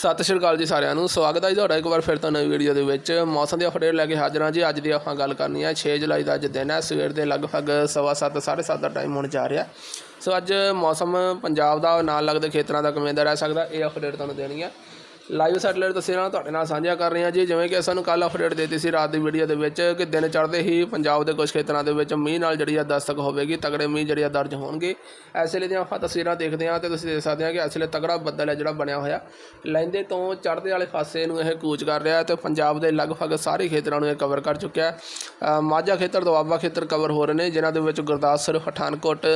ਸਤਿ ਸ਼੍ਰੀ ਅਕਾਲ ਜੀ ਸਾਰਿਆਂ ਨੂੰ। ਸਵਾਗਤ ਹੈ ਜੀ ਤੁਹਾਡਾ ਇੱਕ ਵਾਰ ਫਿਰ ਤੋਂ ਨਵੀਂ ਵੀਡੀਓ ਦੇ ਵਿੱਚ। ਮੌਸਮ ਦੀ ਅਪਡੇਟ ਲੈ ਕੇ ਹਾਜ਼ਰ ਹਾਂ ਜੀ। ਅੱਜ ਦੀ ਆਪਾਂ ਗੱਲ ਕਰਨੀ ਹੈ 6 ਜੁਲਾਈ ਦਾ ਅੱਜ ਦਿਨ ਹੈ ਸਵੇਰ ਦੇ ਲਗਭਗ ਸਵਾ ਸੱਤ, ਸਾਢੇ ਸੱਤ ਦਾ ਟਾਈਮ ਹੋਣ ਜਾ ਰਿਹਾ। ਸੋ ਅੱਜ ਮੌਸਮ ਪੰਜਾਬ ਦਾ ਨਾਲ ਲੱਗਦੇ ਖੇਤਰਾਂ ਦਾ ਕਿਵੇਂ ਦਾ ਰਹਿ ਸਕਦਾ, ਇਹ ਅਪਡੇਟ ਤੁਹਾਨੂੰ ਦੇਣੀ ਹੈ ਲਾਈਵ ਸੈਟਲਾਈਟ ਤਸਵੀਰਾਂ ਤੁਹਾਡੇ ਨਾਲ ਸਾਂਝੀਆਂ ਕਰ ਰਹੇ ਹਾਂ ਜੀ। ਜਿਵੇਂ ਕਿ ਸਾਨੂੰ ਕੱਲ ਅਪਡੇਟ ਦਿੱਤੀ ਸੀ ਰਾਤ ਦੀ ਵੀਡੀਓ ਦੇ ਵਿੱਚ ਕਿ ਦਿਨ ਚੜ੍ਹਦੇ ਹੀ ਪੰਜਾਬ ਦੇ ਕੁਝ ਖੇਤਰਾਂ ਦੇ ਵਿੱਚ ਮੀਂਹ ਨਾਲ ਜਿਹੜੀ ਆ ਦਸਤਕ ਹੋਵੇਗੀ, ਤਗੜੇ ਮੀਂਹ ਜਿਹੜੇ ਆ ਦਰਜ ਹੋਣਗੇ। ਇਸ ਲਈ ਦੀਆਂ ਆਪਾਂ ਤਸਵੀਰਾਂ ਦੇਖਦੇ ਹਾਂ ਤੇ ਤੁਸੀਂ ਦੇਖ ਸਕਦੇ ਹਾਂ ਕਿ ਇਸ ਵੇਲੇ ਤਗੜਾ ਬੱਦਲ ਹੈ ਜਿਹੜਾ ਬਣਿਆ ਹੋਇਆ। ਲਹਿੰਦੇ ਤੋਂ ਚੜ੍ਹਦੇ ਵਾਲੇ ਪਾਸੇ ਨੂੰ ਇਹ ਕੂਚ ਕਰ ਰਿਹਾ ਹੈ ਤੇ ਪੰਜਾਬ ਦੇ ਲਗਭਗ ਸਾਰੇ ਖੇਤਰਾਂ ਨੂੰ ਇਹ ਕਵਰ ਕਰ ਚੁੱਕਿਆ ਹੈ। ਮਾਝਾ ਖੇਤਰ, ਦੁਆਬਾ ਖੇਤਰ ਕਵਰ ਹੋ ਰਹੇ ਨੇ, ਜਿਨ੍ਹਾਂ ਦੇ ਵਿੱਚ ਗੁਰਦਾਸਪੁਰ, ਪਠਾਨਕੋਟ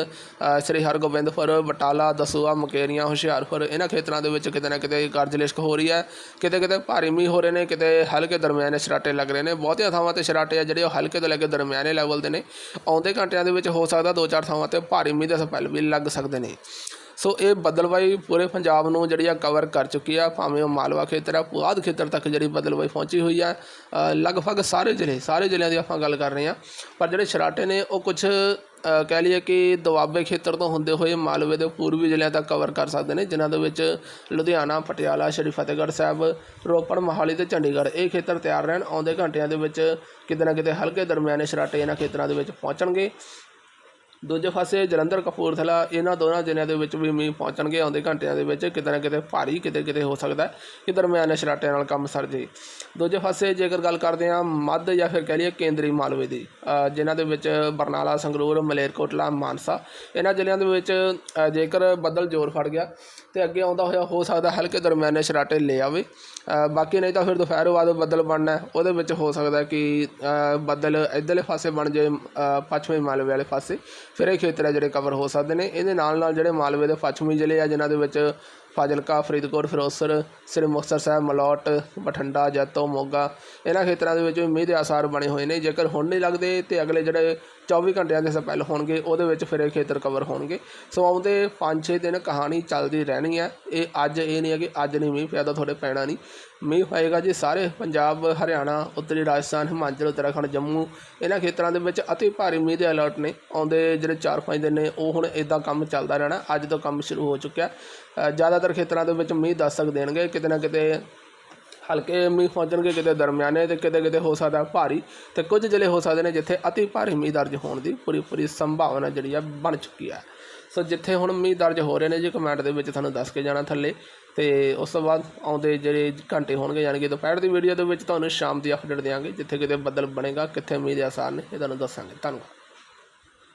ਸ੍ਰੀ ਹਰਗੋਬਿੰਦਪੁਰ, ਬਟਾਲਾ ਦਸੂਆ ਮਕੇਰੀਆਂ, ਹੁਸ਼ਿਆਰਪੁਰ, ਇਹਨਾਂ ਖੇਤਰਾਂ ਦੇ ਵਿੱਚ ਕਿਤੇ ਨਾ ਕਿਤੇ ਗਰਜ ਲਿਸ਼ਕ ਹੋ ਰਹੀ ਹੈ। ਕਿਤੇ ਕਿਤੇ ਭਾਰੀ ਮੀਂਹ ਹੋ ਰਹੇ ਨੇ, ਕਿਤੇ ਹਲਕੇ ਦਰਮਿਆਨੇ ਸਰਾਟੇ ਲੱਗ ਰਹੇ ਨੇ। ਬਹੁਤੀਆਂ ਥਾਵਾਂ ਤੇ ਸਰਾਟੇ ਆ ਜਿਹੜੇ ਉਹ ਹਲਕੇ ਤੋਂ ਲੈ ਕੇ ਦਰਮਿਆਨੇ ਲੈਵਲ ਦੇ ਨੇ। ਆਉਂਦੇ ਘੰਟਿਆਂ ਦੇ ਵਿੱਚ ਹੋ ਸਕਦਾ ਦੋ ਚਾਰ ਥਾਵਾਂ ਤੇ ਭਾਰੀ ਮੀਂਹ ਦੇ ਸਪੈਲ ਵੀ ਲੱਗ ਸਕਦੇ ਨੇ। ਸੋ ਇਹ ਬਦਲਵਾਈ ਪੂਰੇ ਪੰਜਾਬ ਨੂੰ ਜਿਹੜੀ ਆ ਕਵਰ ਕਰ ਚੁੱਕੀ ਆ। ਭਾਵੇਂ ਉਹ ਮਾਲਵਾ ਖੇਤਰ ਆ, ਪੁਆਧ ਖੇਤਰ ਤੱਕ ਜਿਹੜੀ ਬਦਲਵਾਈ ਪਹੁੰਚੀ ਹੋਈ ਆ। ਲਗਭਗ ਸਾਰੇ ਜ਼ਿਲ੍ਹੇ, ਸਾਰੇ ਜ਼ਿਲ੍ਹਿਆਂ ਦੀ ਆਪਾਂ ਗੱਲ ਕਰ ਰਹੇ ਆ। ਪਰ ਜਿਹੜੇ ਸ਼ਰਾਟੇ ਨੇ, ਉਹ ਕੁਝ ਕਹਿ ਲਈਏ ਕਿ ਦੁਆਬੇ ਖੇਤਰ ਤੋਂ ਹੁੰਦੇ ਹੋਏ ਮਾਲਵੇ ਦੇ ਪੂਰਬੀ ਜ਼ਿਲ੍ਹਿਆਂ ਤੱਕ ਕਵਰ ਕਰ ਸਕਦੇ ਨੇ, ਜਿਨ੍ਹਾਂ ਦੇ ਵਿੱਚ ਲੁਧਿਆਣਾ, ਪਟਿਆਲਾ, ਸ਼੍ਰੀ ਫਤਿਹਗੜ੍ਹ ਸਾਹਿਬ, ਰੋਪੜ, ਮੋਹਾਲੀ ਤੇ ਚੰਡੀਗੜ੍ਹ ਇਹ ਖੇਤਰ ਤਿਆਰ ਰਹਿਣ, ਆਉਂਦੇ ਘੰਟਿਆਂ ਦੇ ਵਿੱਚ ਕਿਤੇ ਨਾ ਕਿਤੇ ਹਲਕੇ ਦਰਮਿਆਨੇ ਛਰਾਟੇ ਇਹਨਾਂ ਖੇਤਰਾਂ ਦੇ ਵਿੱਚ ਪਹੁੰਚਣਗੇ। ਦੂਜੇ ਪਾਸੇ ਜਲੰਧਰ ਕਪੂਰਥਲਾ ਇਹਨਾਂ ਦੋਨਾਂ ਜ਼ਿਲ੍ਹਿਆਂ ਦੇ ਵਿੱਚ ਵੀ ਮੀਂਹ ਪਹੁੰਚਣਗੇ ਆਉਂਦੇ ਘੰਟਿਆਂ ਦੇ ਵਿੱਚ ਕਿਤੇ ਨਾ ਕਿਤੇ ਭਾਰੀ ਕਿਤੇ ਕਿਤੇ ਹੋ ਸਕਦਾ ਕਿ ਦਰਮਿਆਨੇ ਸ਼ਰਾਟਿਆਂ ਨਾਲ ਕੰਮ ਸਰ ਜੇ ਦੂਜੇ ਪਾਸੇ ਜੇਕਰ ਗੱਲ ਕਰਦੇ ਹਾਂ ਮੱਧ ਜਾਂ ਫਿਰ ਕਹਿ ਲਈਏ ਕੇਂਦਰੀ ਮਾਲਵੇ ਦੀ ਅ, ਜਿਨ੍ਹਾਂ ਦੇ ਵਿੱਚ ਬਰਨਾਲਾ ਸੰਗਰੂਰ ਮਲੇਰਕੋਟਲਾ ਮਾਨਸਾ ਇਹਨਾਂ ਜ਼ਿਲ੍ਹਿਆਂ ਦੇ ਵਿੱਚ ਜੇਕਰ ਬੱਦਲ ਜ਼ੋਰ ਫੜ ਗਿਆ ਤੇ ਅੱਗੇ ਆਉਂਦਾ ਹੋਇਆ ਹੋ ਸਕਦਾ ਹਲਕੇ ਦਰਮਿਆਨੇ ਸਰਾਟੇ ਲੈ ਆਵੇ। ਬਾਕੀ ਨਹੀਂ ਤਾਂ ਫਿਰ ਦੁਪਹਿਰ ਬਾਅਦ ਬੱਦਲ ਬਣਨਾ ਉਹਦੇ ਵਿੱਚ ਹੋ ਸਕਦਾ ਕਿ ਬੱਦਲ ਇੱਧਰਲੇ ਪਾਸੇ ਬਣ ਜਾਏ ਪੱਛਮੀ ਮਾਲਵੇ ਵਾਲੇ ਪਾਸੇ। ਫਿਰ ਇਹ ਖੇਤਰ ਹੈ ਜਿਹੜੇ ਕਵਰ ਹੋ ਸਕਦੇ ਨੇ। ਇਹਦੇ ਨਾਲ ਨਾਲ ਜਿਹੜੇ ਮਾਲਵੇ ਦੇ ਪੱਛਮੀ ਜ਼ਿਲ੍ਹੇ ਆ, ਜਿਨ੍ਹਾਂ ਦੇ ਵਿੱਚ ਫਾਜ਼ਿਲਕਾ, ਫਰੀਦਕੋਟ, ਫਿਰੋਜ਼ਪੁਰ, ਸ੍ਰੀ ਮੁਕਤਸਰ ਸਾਹਿਬ, ਮਲੌਟ, ਬਠਿੰਡਾ, ਜੈਤੋ, ਮੋਗਾ। ਇਹਨਾਂ ਖੇਤਰਾਂ ਦੇ ਵਿੱਚ ਵੀ ਮੀਂਹ ਦੇ ਆਸਾਰ ਬਣੇ ਹੋਏ ਨੇ। ਜੇਕਰ ਹੁਣ ਨਹੀਂ ਲੱਗਦੇ ਤੇ ਅਗਲੇ ਜਿਹੜੇ 24 ਘੰਟਿਆਂ ਦੇ ਸਪੈਲ ਹੋਣਗੇ, ਉਹਦੇ ਵਿੱਚ ਫਿਰ ਇਹ ਖੇਤਰ ਕਵਰ ਹੋਣਗੇ। ਸੋ ਆਉਂਦੇ 5-6 ਦਿਨ ਕਹਾਣੀ ਚੱਲਦੀ ਰਹਿਣੀ ਹੈ। ਇਹ ਅੱਜ ਇਹ ਨਹੀਂ ਹੈ ਕਿ ਅੱਜ ਨਹੀਂ ਮੀਂਹ ਪਿਆ ਤਾਂ ਤੁਹਾਡੇ ਪੈਣਾ ਨਹੀਂ। ਮੀਂਹ ਪਏਗਾ ਜੀ ਸਾਰੇ ਪੰਜਾਬ, ਹਰਿਆਣਾ, ਉੱਤਰੀ ਰਾਜਸਥਾਨ, ਹਿਮਾਚਲ, ਉੱਤਰਾਖੰਡ, ਜੰਮੂ। ਇਹਨਾਂ ਖੇਤਰਾਂ ਦੇ ਵਿੱਚ ਅਤੀ ਭਾਰੀ ਮੀਂਹ ਦੇ ਅਲਰਟ ਨੇ। ਆਉਂਦੇ ਜਿਹੜੇ 4-5 ਦਿਨ ਨੇ, ਉਹ ਹੁਣ ਇਦਾਂ ਕੰਮ ਚੱਲਦਾ ਰਹਿਣਾ। ਅੱਜ ਤੋਂ ਕੰਮ ਸ਼ੁਰੂ ਹੋ ਚੁੱਕਿਆ। ਜ਼ਿਆਦਾ ਜ਼ਿਆਦਾਤਰ ਖੇਤਰਾਂ ਦੇ ਵਿੱਚ ਮੀਂਹ ਦਸਤਕ ਦੇਣਗੇ, ਕਿਤੇ ਨਾ ਕਿਤੇ ਹਲਕੇ ਮੀਂਹ ਪਹੁੰਚਣਗੇ, ਕਿਤੇ ਦਰਮਿਆਨੇ ਤੇ ਕਿਤੇ ਕਿਤੇ ਹੋ ਸਕਦਾ ਭਾਰੀ ਤੇ ਕੁਝ ਜ਼ਿਲ੍ਹੇ ਹੋ ਸਕਦੇ ਨੇ ਜਿੱਥੇ ਅਤੀ ਭਾਰੀ ਮੀਂਹ ਦਰਜ ਹੋਣ ਦੀ ਪੂਰੀ ਪੂਰੀ ਸੰਭਾਵਨਾ ਜਿਹੜੀ ਆ ਬਣ ਚੁੱਕੀ ਹੈ ਸੋ ਜਿੱਥੇ ਹੁਣ ਮੀਂਹ ਦਰਜ ਹੋ ਰਹੇ ਨੇ ਜੀ, ਕਮੈਂਟ ਦੇ ਵਿੱਚ ਤੁਹਾਨੂੰ ਦੱਸ ਕੇ ਜਾਣਾ ਥੱਲੇ ਤੇ ਉਸ ਤੋਂ ਬਾਅਦ ਆਉਂਦੇ ਜਿਹੜੇ ਘੰਟੇ ਹੋਣਗੇ, ਯਾਨੀ ਕਿ ਦੁਪਹਿਰ ਦੀ ਵੀਡੀਓ ਦੇ ਵਿੱਚ ਤੁਹਾਨੂੰ ਸ਼ਾਮ ਦੀ ਅਪਡੇਟ ਦੇਵਾਂਗੇ ਜਿੱਥੇ ਕਿਤੇ ਬੱਦਲ ਬਣੇਗਾ, ਕਿੱਥੇ ਮੀਂਹ ਦੇ ਆਸਾਰ ਨੇ, ਇਹ ਤੁਹਾਨੂੰ ਦੱਸਾਂਗੇ। ਧੰਨਵਾਦ।